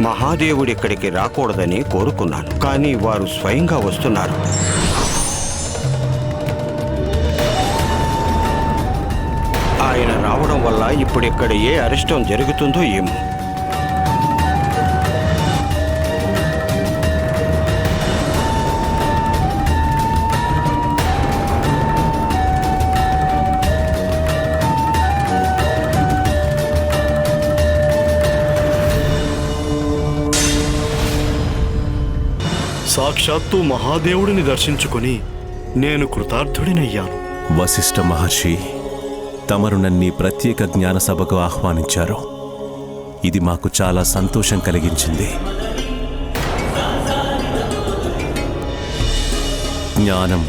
మహాదేవుడిక్కడికి రాకూడదని కోరుకున్నాను. కానీ వారు స్వయంగా వస్తున్నారు. ఆయన రావడం వల్ల ఇప్పుడు ఇక్కడ ఏ అరిష్టం జరుగుతుందో ఏమో. సాక్షాత్తు మహాదేవుడిని దర్శించుకొని నేను కృతార్థుడినయ్యాను. వశిష్ఠ మహర్షి తమరు నన్ని ప్రత్యేక జ్ఞాన సభకు ఆహ్వానించారు. ఇది మాకు చాలా సంతోషం కలిగించింది. జ్ఞానం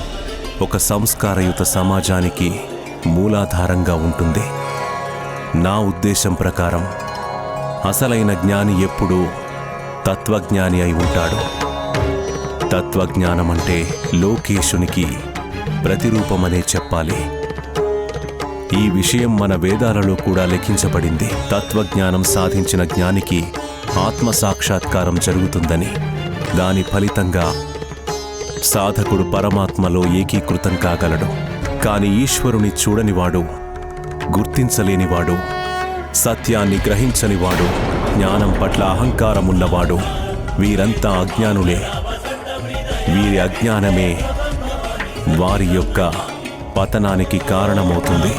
ఒక సంస్కారయుత సమాజానికి మూలాధారంగా ఉంటుంది. నా ఉద్దేశం ప్రకారం అసలైన జ్ఞాని ఎప్పుడూ తత్వజ్ఞాని అయి ఉంటాడు. తత్వజ్ఞానమంటే లోకేశునికి ప్రతిరూపమనే చెప్పాలి. ఈ విషయం మన వేదాలలో కూడా లెఖించబడింది. తత్వజ్ఞానం సాధించిన జ్ఞానికి ఆత్మ సాక్షాత్కారం జరుగుతుందని. దాని ఫలితంగా సాధకుడు పరమాత్మలో ఏకీకృతం కాగలడు. కాని ఈశ్వరుని చూడనివాడు గుర్తించలేనివాడు సత్యాన్ని గ్రహించనివాడు జ్ఞానం పట్ల అహంకారమున్నవాడు వీరంతా అజ్ఞానులే. వీరి అజ్ఞానమే. వారి యొక్క పతనానికి కారణమవుతుంది.